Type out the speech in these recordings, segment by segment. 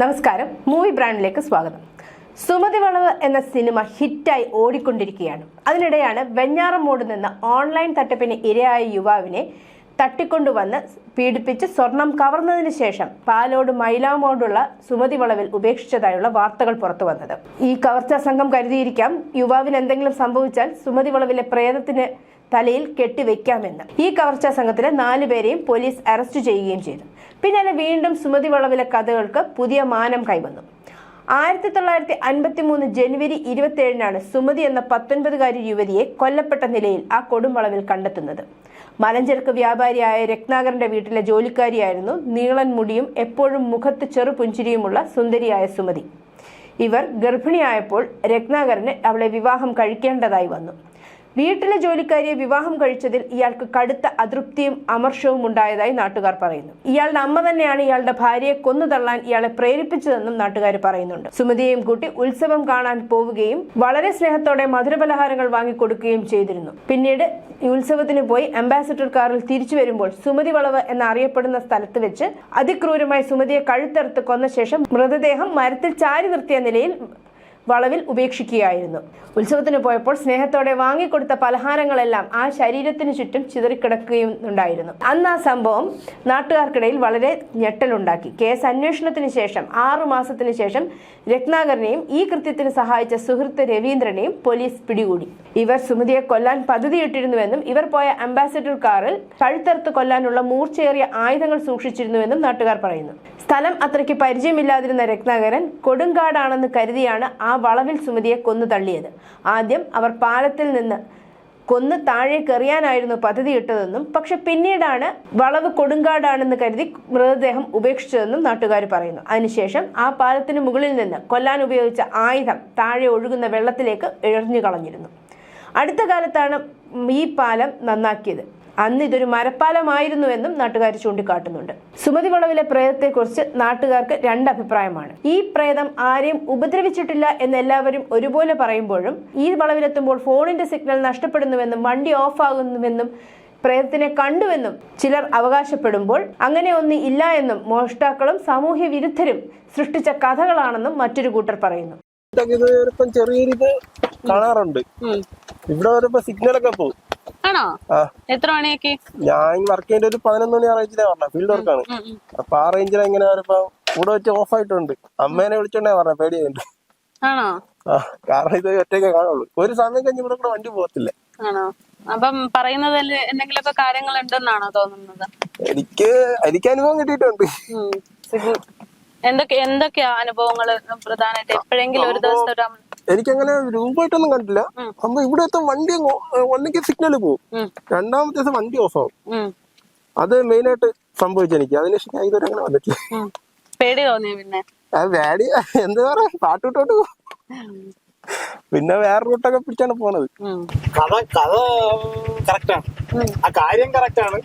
നമസ്കാരം. മൂവി ബ്രാൻഡിലേക്ക് സ്വാഗതം. സുമതി വളവ് എന്ന സിനിമ ഹിറ്റായി ഓടിക്കൊണ്ടിരിക്കുകയാണ്. അതിനിടെയാണ് വെഞ്ഞാറമൂട് നിന്ന് ഓൺലൈൻ തട്ടിപ്പിന് ഇരയായ യുവാവിനെ തട്ടിക്കൊണ്ടുവന്ന് പീഡിപ്പിച്ച് സ്വർണം കവർന്നതിന് ശേഷം പാലോട് മൈലാമോടുള്ള സുമതി വളവിൽ ഉപേക്ഷിച്ചതായുള്ള വാർത്തകൾ പുറത്തു വന്നത്. ഈ കവർച്ചാ സംഘം കരുതിയിരിക്കാം യുവാവിന് എന്തെങ്കിലും സംഭവിച്ചാൽ സുമതി വളവിലെ പ്രേതത്തിന് തലയിൽ കെട്ടിവെക്കാമെന്ന്. ഈ കവർച്ചാ സംഘത്തിലെ നാലുപേരെയും പോലീസ് അറസ്റ്റ് ചെയ്യുകയും ചെയ്തു. പിന്നാലെ വീണ്ടും സുമതി വളവിലെ കഥകൾക്ക് പുതിയ മാനം കൈവന്നു. ആയിരത്തി തൊള്ളായിരത്തി അൻപത്തി മൂന്ന് ജനുവരി ഇരുപത്തി ഏഴിനാണ് സുമതി എന്ന പത്തൊൻപതുകാരി യുവതിയെ കൊല്ലപ്പെട്ട നിലയിൽ ആ കൊടുംവളവിൽ കണ്ടെത്തുന്നത്. മലഞ്ചരക്ക് വ്യാപാരിയായ രത്നാകരന്റെ വീട്ടിലെ ജോലിക്കാരിയായിരുന്നു നീളൻ മുടിയും എപ്പോഴും മുഖത്ത് ചെറുപുഞ്ചിരിയുമുള്ള സുന്ദരിയായ സുമതി. ഇവർ ഗർഭിണിയായപ്പോൾ രത്നാകരന് അവളെ വിവാഹം കഴിക്കേണ്ടതായി വന്നു. വീട്ടിലെ ജോലിക്കാരിയെ വിവാഹം കഴിച്ചതിൽ ഇയാൾക്ക് കടുത്ത അതൃപ്തിയും അമർഷവും ഉണ്ടായതായി നാട്ടുകാർ പറയുന്നു. ഇയാളുടെ അമ്മ തന്നെയാണ് ഇയാളുടെ ഭാര്യയെ കൊന്നു തള്ളാൻ ഇയാളെ പ്രേരിപ്പിച്ചതെന്നും നാട്ടുകാർ പറയുന്നുണ്ട്. സുമതിയെയും കൂട്ടി ഉത്സവം കാണാൻ പോവുകയും വളരെ സ്നേഹത്തോടെ മധുരപലഹാരങ്ങൾ വാങ്ങിക്കൊടുക്കുകയും ചെയ്തിരുന്നു. പിന്നീട് ഉത്സവത്തിന് പോയി അംബാസിഡർ കാറിൽ തിരിച്ചു വരുമ്പോൾ സുമതി വളവ് എന്നറിയപ്പെടുന്ന സ്ഥലത്ത് വെച്ച് അതിക്രൂരമായി സുമതിയെ കഴുത്തറുത്ത് കൊന്ന ശേഷം മൃതദേഹം മരത്തിൽ ചാരി നിർത്തിയ നിലയിൽ വളവിൽ ഉപേക്ഷിക്കുകയായിരുന്നു. ഉത്സവത്തിന് പോയപ്പോൾ സ്നേഹത്തോടെ വാങ്ങിക്കൊടുത്ത പലഹാരങ്ങളെല്ലാം ആ ശരീരത്തിന് ചുറ്റും ചിതറിക്കിടക്കുകയും ഉണ്ടായിരുന്നു. അന്ന് ആ സംഭവം നാട്ടുകാർക്കിടയിൽ വളരെ ഞെട്ടലുണ്ടാക്കി. കേസ് അന്വേഷണത്തിന് ശേഷം ആറു മാസത്തിന് ശേഷം രത്നാകരനെയും ഈ കൃത്യത്തിന് സഹായിച്ച സുഹൃത്ത് രവീന്ദ്രനെയും പോലീസ് പിടികൂടി. ഇവർ സുമതിയെ കൊല്ലാൻ പദ്ധതിയിട്ടിരുന്നുവെന്നും ഇവർ പോയ അംബാസിഡർ കാറിൽ കഴുത്തറുത്ത് കൊല്ലാനുള്ള മൂർച്ചയേറിയ ആയുധങ്ങൾ സൂക്ഷിച്ചിരുന്നുവെന്നും നാട്ടുകാർ പറയുന്നു. സ്ഥലം അത്രയ്ക്ക് പരിചയമില്ലാതിരുന്ന രത്നാകരൻ കൊടുങ്കാടാണെന്ന് കരുതിയാണ് ആ വളവിൽ സുമതിയെ കൊന്നു തള്ളിയത്. ആദ്യം അവർ പാലത്തിൽ നിന്ന് കൊന്ന് താഴെ കയറിയാനായിരുന്നു പദ്ധതി പദ്ധതിയിട്ടതെന്നും പക്ഷെ പിന്നീടാണ് വളവ് കൊടുങ്കാടാണെന്ന് കരുതി മൃതദേഹം ഉപേക്ഷിച്ചതെന്നും നാട്ടുകാർ പറയുന്നു. അതിനുശേഷം ആ പാലത്തിന് മുകളിൽ നിന്ന് കൊല്ലാൻ ഉപയോഗിച്ച ആയുധം താഴെ ഒഴുകുന്ന വെള്ളത്തിലേക്ക് എറിഞ്ഞു കളഞ്ഞിരുന്നു അടുത്ത കാലത്താണ് ഈ പാലം നന്നാക്കിയത്. അന്ന് ഇതൊരു മരപ്പാലമായിരുന്നുവെന്നും നാട്ടുകാർ ചൂണ്ടിക്കാട്ടുന്നുണ്ട്. സുമതി വളവിലെ പ്രേതത്തെക്കുറിച്ച് നാട്ടുകാർക്ക് രണ്ട് അഭിപ്രായമാണ് ഈ പ്രേതം ആരെയും ഉപദ്രവിച്ചിട്ടില്ല എന്ന് എല്ലാവരും ഒരുപോലെ പറയുമ്പോഴും ഈ വളവിലെത്തുമ്പോൾ ഫോണിന്റെ സിഗ്നൽ നഷ്ടപ്പെടുന്നുവെന്നും വണ്ടി ഓഫാകുന്നുവെന്നും പ്രേതത്തിനെ കണ്ടുവെന്നും ചിലർ അവകാശപ്പെടുമ്പോൾ അങ്ങനെ ഒന്ന് ഇല്ല എന്നും മോഷ്ടാക്കളും സാമൂഹ്യ വിരുദ്ധരും സൃഷ്ടിച്ച കഥകളാണെന്നും മറ്റൊരു കൂട്ടർ പറയുന്നു. ചെറിയ കാണാറുണ്ട്. ഇവിടെ വരുമ്പോ സിഗ്നലൊക്കെ പോകും. ആണോ? എത്ര മണിയൊക്കെ? ഞാൻ വർക്ക് ചെയ്യേണ്ട ഒരു പതിനൊന്ന് മണി ആ റേഞ്ചിലാ പറഞ്ഞ ഫീൽഡ് വർക്കാണ് അപ്പൊ ആ റേഞ്ചിൽ എങ്ങനെ കൂടെ വെച്ച് ഓഫ് ആയിട്ടുണ്ട്. അമ്മേനെ വിളിച്ചോണ്ടേ പറഞ്ഞ പേടിയുണ്ട് ആണോ? കാരണം ഇത് ഒറ്റയ്ക്ക് കാണുള്ളൂ. ഒരു സമയം കഴിഞ്ഞ് ഇവിടെ കൂടെ വണ്ടി പോകത്തില്ല. ആണോ? അപ്പം പറയുന്നതിൽ എന്തെങ്കിലുമൊക്കെ കാര്യങ്ങൾ ഉണ്ടെന്നാണോ തോന്നുന്നത്? എനിക്ക് എനിക്ക് അനുഭവം കിട്ടിയിട്ടുണ്ട്. എന്തൊക്കെ എന്തൊക്കെയാ അനുഭവങ്ങൾ പ്രധാനമായിട്ട്? എപ്പോഴെങ്കിലും ഒരു ദിവസത്തെ ഒരു അമ- എനിക്കങ്ങനെ രൂപമായിട്ടൊന്നും കണ്ടില്ല അപ്പൊ ഇവിടുത്തെ വണ്ടി ഒന്നെങ്കിൽ സിഗ്നൽ പോകും രണ്ടാമത്തെ ദിവസം വണ്ടി ഓഫ് ആവും. അത് മെയിൻ ആയിട്ട് സംഭവിച്ചു എനിക്ക്. അതിനുശേഷം ഞാൻ ഇതുവരെ അങ്ങനെ വന്നിട്ടില്ല. പേടി തോന്നിയ പിന്നെ? അത് വേടി എന്താ പറയാ പാട്ടുവിട്ടോട്ട് പിന്നെ വേറെ റൂട്ടൊക്കെ പിടിച്ചാണ് പോണത്. കഥ കഥ കറക്റ്റാണ് ആ കാര്യം കറക്റ്റാണ്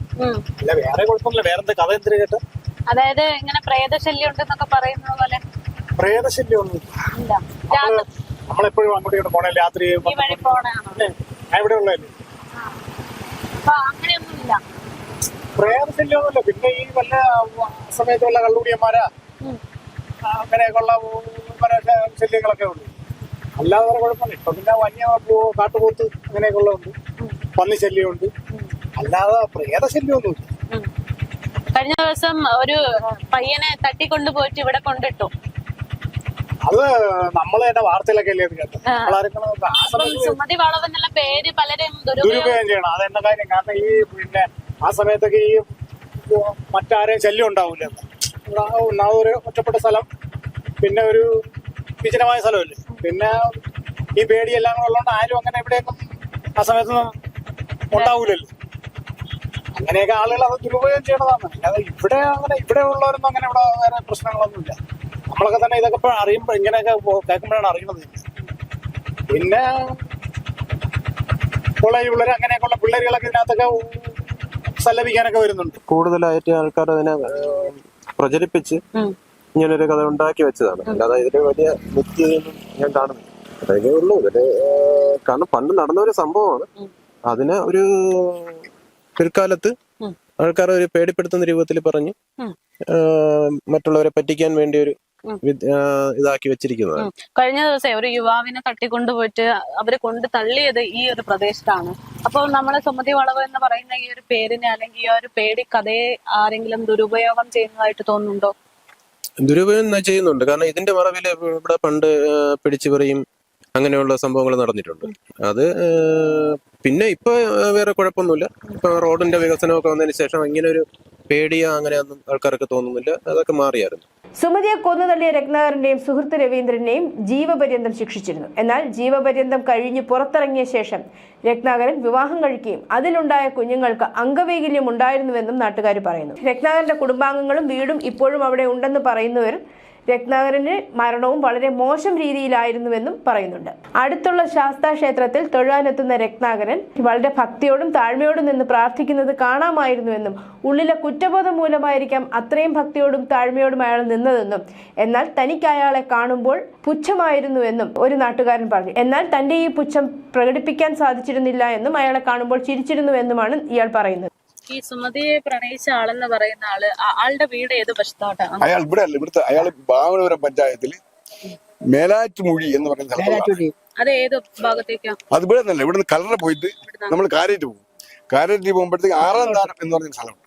ഇല്ല വേറെ കുഴപ്പമില്ല വേറെ എന്താ കഥ എന്തിനു കേട്ടോ? അതായത് ഇങ്ങനെ പ്രേതശല്യം ഉണ്ടെന്നൊക്കെ പറയുന്നത് പോലെ. പ്രേതശല്യം ഒന്നും നമ്മളെപ്പോഴും അങ്ങോട്ട് ഇങ്ങോട്ട് പോണേ രാത്രി ഇവിടെ ഉള്ളതല്ലേ? ഒന്നുമില്ല പിന്നെ ഈ വല്ല സമയത്തുള്ള കള്ളുടിയന്മാരാ ഉം. അങ്ങനെയൊക്കെയുള്ള ശല്യങ്ങളൊക്കെ ഉണ്ട് അല്ലാതെ വേറെ കുഴപ്പമില്ല ഇപ്പൊ പിന്നെ വന്യ കാട്ടുപോത്ത് അങ്ങനെയൊക്കെ ഉണ്ട് പന്നി ശല്യമുണ്ട്. അല്ലാതെ പ്രേത ഒന്നുമില്ല കഴിഞ്ഞ ദിവസം ഒരു പയ്യനെ തട്ടിക്കൊണ്ടു പോയിട്ട് ഇവിടെ കൊണ്ടിട്ടു. അത് നമ്മളെ തന്നെ വാർത്തയിലൊക്കെ അല്ലേ കേട്ടത്? സുമതി വളവ് പേര് പലരും ദുരുപയോഗം ചെയ്യണം. അതെന്താ കാര്യം? കാരണം ഈ പിന്നെ ആ സമയത്തൊക്കെ ഈ മറ്റാരെയും ശല്യം ഉണ്ടാവില്ല ഒരു ഒറ്റപ്പെട്ട സ്ഥലം പിന്നെ ഒരു വിജനമായ സ്ഥലമല്ലേ? പിന്നെ ഈ പേടിയെല്ലാം കൂടെ ഉള്ളതുകൊണ്ട് ആരും അങ്ങനെ എവിടെയൊന്നും ആ സമയത്തൊന്നും ഉണ്ടാവൂലല്ലോ. അങ്ങനെയൊക്കെ ആളുകൾ അത് ദുരുപയോഗം ചെയ്യണതാണ്. അല്ലാതെ ഇവിടെ അങ്ങനെ ഇവിടെ ഉള്ളവരൊന്നും അങ്ങനെ ഇവിടെ വേറെ പ്രശ്നങ്ങളൊന്നുമില്ല. നമ്മളൊക്കെ തന്നെ ഇതൊക്കെ ഇപ്പൊ അറിയുമ്പോൾ ഇങ്ങനെയൊക്കെ കേൾക്കുമ്പോഴാണ് അറിയണത് പിന്നെ കോളേജ് പിള്ളേർ അങ്ങനെയൊക്കെയുള്ള പിള്ളേരുകളൊക്കെ ഇതിനകത്തൊക്കെ സല്ലപിക്കാനൊക്കെ വരുന്നുണ്ട്. കൂടുതലായിട്ട് ആൾക്കാർ അതിനെ പ്രചരിപ്പിച്ച് ഇങ്ങനൊരു കഥ ഉണ്ടാക്കി വെച്ചതാണ്. അല്ലാതെ ഇതിന് വലിയ നിത്യതൊന്നും ഞാൻ കാണുന്നില്ല. അതൊക്കെ ഉള്ളൂ. ഇവർ കാരണം പണ്ട് നടന്ന ഒരു സംഭവമാണ്. അതിനെ ഒരു പിൽക്കാലത്ത് ആൾക്കാരെ ആൾക്കാർ ഒരു പേടിപ്പെടുത്തുന്ന രൂപത്തിൽ പറഞ്ഞ് മറ്റുള്ളവരെ പറ്റിക്കാൻ വേണ്ടി ഒരു ഇതാക്കി വെച്ചിരിക്കുന്നത്. കഴിഞ്ഞ ദിവസം ഒരു യുവാവിനെ തട്ടിക്കൊണ്ടുപോയിട്ട് അവരെ കൊണ്ട് തള്ളിയത് ഈ ഒരു പ്രദേശത്താണ്. അപ്പോൾ നമ്മളെ സുമതി വളവ് എന്ന് പറയുന്ന ഈ ഒരു പേരിനെ അല്ലെങ്കിൽ ഈ ഒരു പേടി കഥയെ ആരെങ്കിലും ദുരുപയോഗം ചെയ്യുന്നതായിട്ട് തോന്നുന്നുണ്ടോ? ദുരുപയോഗം ചെയ്യുന്നുണ്ട്. കാരണം ഇതിന്റെ മറവിൽ ഇവിടെ പണ്ട് പിടിച്ചു പിടിച്ചുപറിയും അങ്ങനെയുള്ള സംഭവങ്ങൾ നടന്നിട്ടുണ്ട്. അത് പിന്നെ ഇപ്പൊ വേറെ കുഴപ്പമൊന്നുമില്ല. ഇപ്പൊ റോഡിന്റെ വികസനമൊക്കെ വന്നതിന് ശേഷം ഇങ്ങനെ ഒരു പേടിയോ അങ്ങനെയൊന്നും ആൾക്കാർക്ക് തോന്നുന്നില്ല. അതൊക്കെ മാറിയായിരുന്നു. സുമതിയെ കൊന്നു തള്ളിയ രത്നാകരന്റെയും സുഹൃത്ത് രവീന്ദ്രനെയും ജീവപര്യന്തം ശിക്ഷിച്ചിരുന്നു. എന്നാൽ ജീവപര്യന്തം കഴിഞ്ഞ് പുറത്തിറങ്ങിയ ശേഷം രത്നാകരൻ വിവാഹം കഴിക്കുകയും അതിലുണ്ടായ കുഞ്ഞുങ്ങൾക്ക് അംഗവൈകല്യം ഉണ്ടായിരുന്നുവെന്നും നാട്ടുകാർ പറയുന്നു. രത്നാകരന്റെ കുടുംബാംഗങ്ങളും വീടും ഇപ്പോഴും അവിടെ ഉണ്ടെന്ന് പറയുന്നവർ രത്നാകരന്റെ മരണവും വളരെ മോശം രീതിയിലായിരുന്നുവെന്നും പറയുന്നുണ്ട്. അടുത്തുള്ള ശാസ്താ ക്ഷേത്രത്തിൽ തൊഴാനെത്തുന്ന രത്നാകരൻ വളരെ ഭക്തിയോടും താഴ്മയോടും നിന്ന് പ്രാർത്ഥിക്കുന്നത് കാണാമായിരുന്നുവെന്നും ഉള്ളിലെ കുറ്റബോധം മൂലമായിരിക്കാം അത്രയും ഭക്തിയോടും താഴ്മയോടും അയാൾ നിന്നതെന്നും എന്നാൽ തനിക്ക് അയാളെ കാണുമ്പോൾ പുച്ഛമായിരുന്നുവെന്നും ഒരു നാട്ടുകാരൻ പറഞ്ഞു. എന്നാൽ തന്റെ ഈ പുച്ഛം പ്രകടിപ്പിക്കാൻ സാധിച്ചിരുന്നില്ല എന്നും അയാളെ കാണുമ്പോൾ ചിരിച്ചിരുന്നുവെന്നുമാണ് ഇയാൾ പറയുന്നത്. ഈ സുമതിയെ പ്രണയിച്ച ആളെന്ന് പറയുന്ന ആൾ ആളുടെ വീട് ഏത് വശത്തോട്ടാണ് അയാൾ ഇവിടെ അല്ല ഇവിടുത്തെ അയാൾ ബാവനപുരം പഞ്ചായത്തിൽ മേലാറ്റുമൊഴി എന്ന് പറയുന്ന സ്ഥലത്താണ് അത് ഏത് ഭാഗത്തേക്കാ? അത് ഇവിടെ നിന്നല്ല ഇവിടുന്ന് കലറ പോയിട്ട് നമ്മൾ കാരേറ്റ് പോകും. കാരേറ്റ് പോകുമ്പോഴത്തേക്ക് ആറാം ദാനം എന്ന് പറയുന്ന സ്ഥലമുണ്ട്.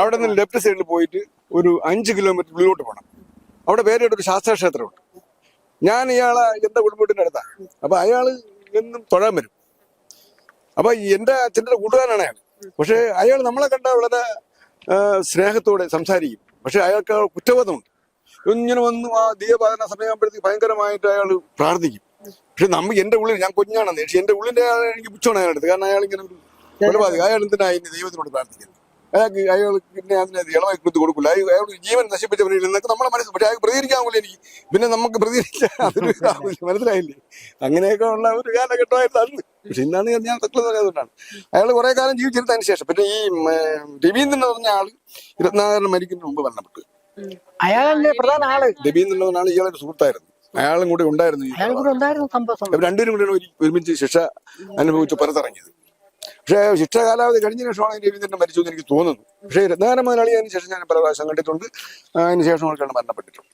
അവിടെ നിന്ന് ലെഫ്റ്റ് സൈഡിൽ പോയിട്ട് ഒരു അഞ്ച് കിലോമീറ്റർ ഉള്ളിലോട്ട് പോകണം അവിടെ പേരായിട്ട് ഒരു ശാസ്ത്രക്ഷേത്രമുണ്ട്. ഞാൻ ഇയാളെ എന്റെ കുടുംബത്തിന്റെ അടുത്താണ് അപ്പൊ അയാൾ എന്നും തൊഴാൻ വരും. അപ്പൊ എന്റെ അച്ഛന്റെ കൂട്ടുകാരനാണ് അയാൾ. പക്ഷെ അയാൾ നമ്മളെ കണ്ട വളരെ സ്നേഹത്തോടെ സംസാരിക്കും. പക്ഷെ അയാൾക്ക് കുറ്റബോധമുണ്ട്. ഇങ്ങനെ വന്നു ആ ദീപപാതന സമയമാകുമ്പോഴത്തേക്ക് ഭയങ്കരമായിട്ട് അയാൾ പ്രാർത്ഥിക്കും. പക്ഷെ നമ്മ എന്റെ ഉള്ളിൽ ഞാൻ കുഞ്ഞാണെന്ന് പക്ഷെ എന്റെ ഉള്ളിന്റെ എനിക്ക് പുച്ഛമാണ് അയാളെടുത്ത് കാരണം അയാൾ ഇങ്ങനെ കൊലപാതകം. അയാൾ എന്തിനാ ഇനി ദൈവത്തിനോട് പ്രാർത്ഥിക്കുന്നത്? അയാൾക്ക് അയാൾ പിന്നെ അതിനെ ഇളവായി കൊടുത്ത് കൊടുക്കില്ല. അയാൾ ജീവൻ നശിപ്പിച്ചവരിൽ നിന്നൊക്കെ നമ്മളെ മനസ്സിൽ പക്ഷെ അയാൾക്ക് പ്രതികരിക്കാവൂല എനിക്ക്. പിന്നെ നമുക്ക് പ്രതികരിക്കാൻ അതൊരു ആവശ്യം മനസ്സിലായില്ലേ? അങ്ങനെയൊക്കെ ഉള്ള ഒരു കാലഘട്ടമായിട്ടാണ്. അന്ന് പക്ഷെ ഇന്നാണ് ഞാൻ- അതുകൊണ്ടാണ്. അയാൾ കുറെ കാലം ജീവിച്ചിരുന്നതിന് ശേഷം. പിന്നെ ഈ രവീന്ദ്രൻ എന്ന് പറഞ്ഞ ആൾ ഇരുപത്തിനാലിന് മരിക്കുന്നതിന് മുമ്പ് മരണപ്പെട്ടു. അയാളല്ലേ പ്രധാന ആൾ? രവീന്ദ്രൻ എന്ന് പറഞ്ഞ ഇയാളൊരു സുഹൃത്തായിരുന്നു. അയാളും കൂടെ ഉണ്ടായിരുന്നു രണ്ടുപേരും കൂടെ ഒരു- ഒരുമിച്ച് ശിക്ഷ അനുഭവിച്ച് പുറത്തിറങ്ങിയത്. പക്ഷേ ശിക്ഷ കാലാവധി കഴിഞ്ഞ ശേഷമാണ് രവീന്ദ്രൻ മരിച്ചു എന്ന് എനിക്ക് തോന്നുന്നു. പക്ഷേ രത്നാകര മുതലാളി അതിന് ശേഷം ഞാൻ പല പ്രാവശ്യം കണ്ടിട്ടുണ്ട്. അതിന് ശേഷമാണ് മരണപ്പെട്ടിട്ടുണ്ട്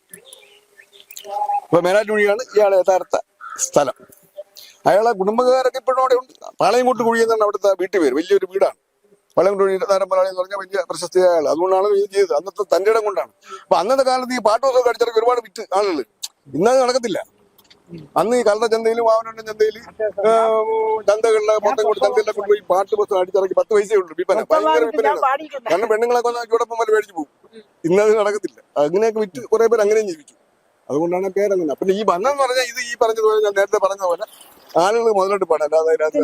അപ്പൊ മേലാറ്റുമൊഴിയാണ് ഇയാളെ യഥാർത്ഥ സ്ഥലം. അയാളെ കുടുംബക്കാരൊക്കെ ഇപ്പോഴും അവിടെ ഉണ്ട്. പാളയംകോട്ട് കുഴി എന്നാണ് അവിടുത്തെ വീട്ടു പേര്. വലിയൊരു വീടാണ്. പാളയംകോട്ട് കുഴി രത്നാകര മുതലാളി എന്ന് പറഞ്ഞാൽ വലിയ പ്രശസ്തിയായ ആൾ അതുകൊണ്ടാണ് ഇത് ചെയ്തത്. അന്നത്തെ തന്റെ ഇടം കൊണ്ടാണ്. അപ്പൊ അന്നത്തെ കാലത്ത് ഈ പാട്ടോസൊക്കെ അടിച്ചിറക്കി ഒരുപാട് വിറ്റ് ആളുകൾ ഇന്നത് നടക്കത്തില്ല. അന്ന് ഈ കള്ള ചന്തയിലും വാവനണ്ട ചന്തയിൽ ചന്തകളിലെ മൊത്തം കൂടി ചന്തയിലൊക്കെ കൊണ്ടുപോയി പാട്ട് ബസ് അടിച്ചിറക്കി പത്ത് പൈസയേ ഉള്ളൂ. വിൽപ്പന. ഭയങ്കര വിൽപ്പനയാണ്. കാരണം പെണ്ണുങ്ങളെ ചൂടപ്പം പോലെ മേടിച്ചു പോകും. ഇന്നത് നടക്കത്തില്ല. അങ്ങനെയൊക്കെ വിറ്റ് കുറെ പേര് അങ്ങനെയും ജീവിച്ചു അതുകൊണ്ടാണ് പേരങ്ങനെ പിന്നെ ഈ ബന്ധം എന്ന് പറഞ്ഞാൽ ഇത് ഈ പറഞ്ഞതുപോലെ ഞാൻ നേരത്തെ പറഞ്ഞ പോലെ ആളുകൾ മുതലോട്ട് പാടാം. അല്ലാതെ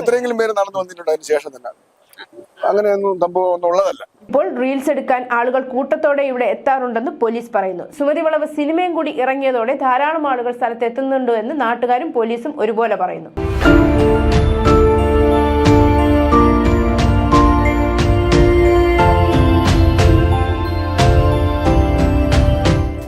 എത്രയെങ്കിലും പേര് നടന്നു വന്നിട്ടുണ്ട് അതിന് ശേഷം തന്നെ. അങ്ങനെയൊന്നും സംഭവം ഒന്നും ഉള്ളതല്ല ഇപ്പോൾ റീൽസ് എടുക്കാൻ ആളുകൾ കൂട്ടത്തോടെ ഇവിടെ എത്താറുണ്ടെന്ന് പോലീസ് പറയുന്നു. സുമതി വളവ് സിനിമയും കൂടി ഇറങ്ങിയതോടെ ധാരാളം ആളുകൾ സ്ഥലത്ത് എത്തുന്നുണ്ടോ എന്ന് നാട്ടുകാരും പോലീസും ഒരുപോലെ പറയുന്നു.